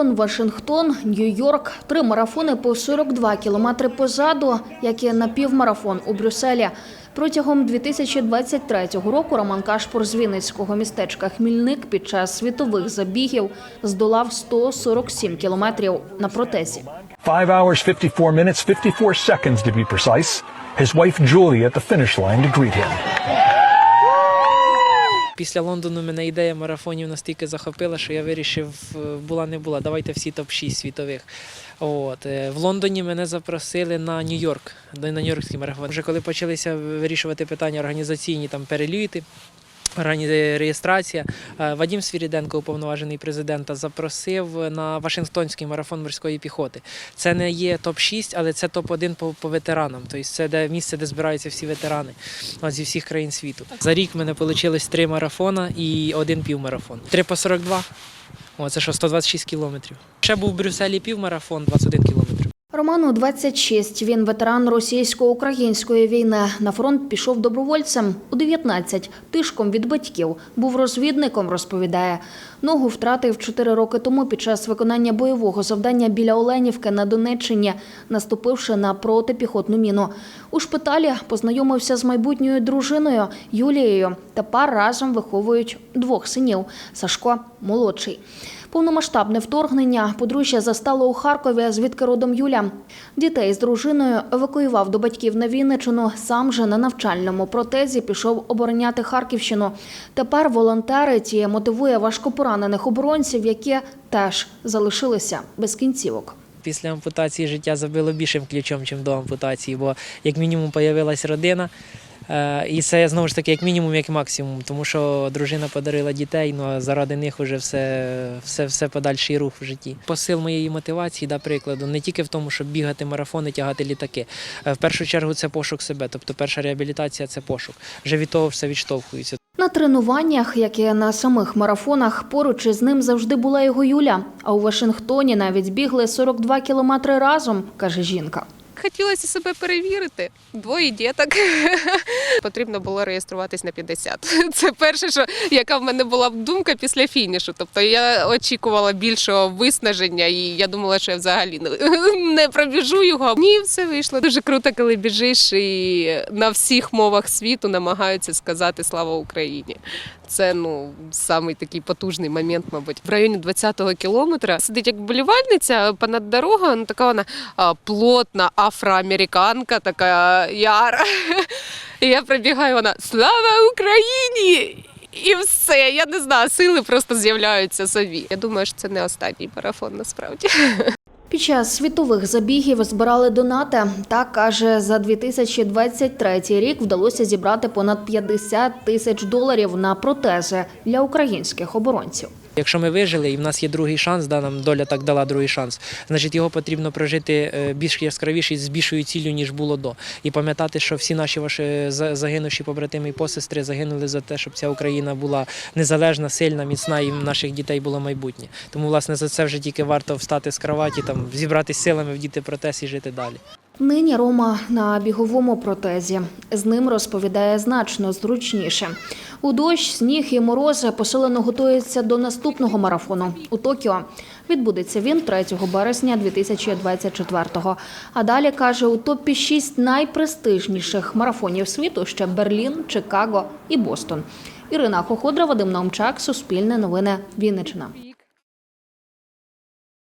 Лондон, Вашингтон, Нью-Йорк. Три марафони по 42 кілометри позаду, як і напівмарафон у Брюсселі. Протягом 2023 року Роман Кашпур з Вінницького містечка Хмільник під час світових забігів здолав 147 кілометрів на протезі. 5 hours 54 minutes 54 seconds to be precise. His wife Julie at the finish line to greet him. Після Лондону мене ідея марафонів настільки захопила, що я вирішив, е, була не була, давайте всі топ-6 світових. От. е, В Лондоні мене запросили на Нью-Йорк, на Нью-Йоркський марафон. Вже коли почалися вирішувати питання організаційні там переліти. Реєстрація е, Вадім Свіріденко, уповноважений президента, запросив на Вашингтонський марафон морської піхоти. Це не є топ-6, але це топ-1 по, по ветеранам. Тобто це де місце, де збираються всі ветерани от, зі всіх країн світу. За рік в мене вийшло три марафона і один півмарафон. Три по 42. О, це що, 126 кілометрів. Ще був в Брюсселі півмарафон, 21 кілометр. Роману 26. Він ветеран російсько-української війни. На фронт пішов добровольцем у 19. Тишком від батьків. Був розвідником, розповідає. Ногу втратив 4 роки тому під час виконання бойового завдання біля Оленівки на Донеччині, наступивши на протипіхотну міну. У шпиталі познайомився з майбутньою дружиною Юлією. Тепер разом виховують двох синів. Сашко молодший. Повномасштабне вторгнення подружжя застало у Харкові, звідки родом Юля. Дітей з дружиною евакуював до батьків на Вінничину. Сам же на навчальному протезі пішов обороняти Харківщину. Тепер волонтерить і мотивує важкопоранених оборонців, які теж залишилися без кінцівок. Після ампутації життя забило більшим ключом, ніж до ампутації, бо як мінімум появилась родина. Е, І це знову ж таки як мінімум, як максимум, тому що дружина подарила дітей, ну а заради них вже все, все, все подальший рух в житті. Посил моєї мотивації, да, прикладу, не тільки в тому, щоб бігати марафони, тягати літаки. Е, В першу чергу це пошук себе. Тобто перша реабілітація це пошук. Вже від того все відштовхується. На тренуваннях, як і на самих марафонах, поруч із ним завжди була його Юля. А у Вашингтоні навіть бігли 42 кілометри разом, каже жінка. Хотілося себе перевірити. Двоє діток. Потрібно було реєструватись на 50. Це перше, що яка в мене була думка після фінішу. Тобто я очікувала більшого виснаження, і я думала, що я взагалі не, пробіжу його. Ні, все вийшло. Дуже круто, коли біжиш і на всіх мовах світу намагаються сказати слава Україні. Це ну самий такий потужний момент, мабуть. В районі 20-го кілометра сидить як болівальниця понад дорогою. Ну така вона а, плотна афроамериканка, така яра. І я пробігаю, вона Слава Україні! І все, я не знаю, сили просто з'являються собі. Я думаю, що це не останній марафон насправді. Під час світових забігів збирали донати. Так каже, за 2023 рік вдалося зібрати понад 50 тисяч доларів на протези для українських оборонців. Якщо ми вижили і в нас є другий шанс, да, нам доля так дала другий шанс, значить його потрібно прожити е, більш яскравіше з більшою ціллю, ніж було до. І пам'ятати, що всі наші ваші за- загинувші побратими і посестри загинули за те, щоб ця Україна була незалежна, сильна, міцна, і в наших дітей було майбутнє. Тому, власне, за це вже тільки варто встати з кроваті, там зібратись силами, вдіти протез і жити далі. Нині Рома на біговому протезі. З ним розповідає значно зручніше. У дощ, сніг і морози посилено готується до наступного марафону у Токіо. Відбудеться він 3 березня 2024-го. А далі каже, у топі 6 найпрестижніших марафонів світу ще Берлін, Чикаго і Бостон. Ірина Хоходра, Вадим Наумчак, Суспільне новини, Вінниччина.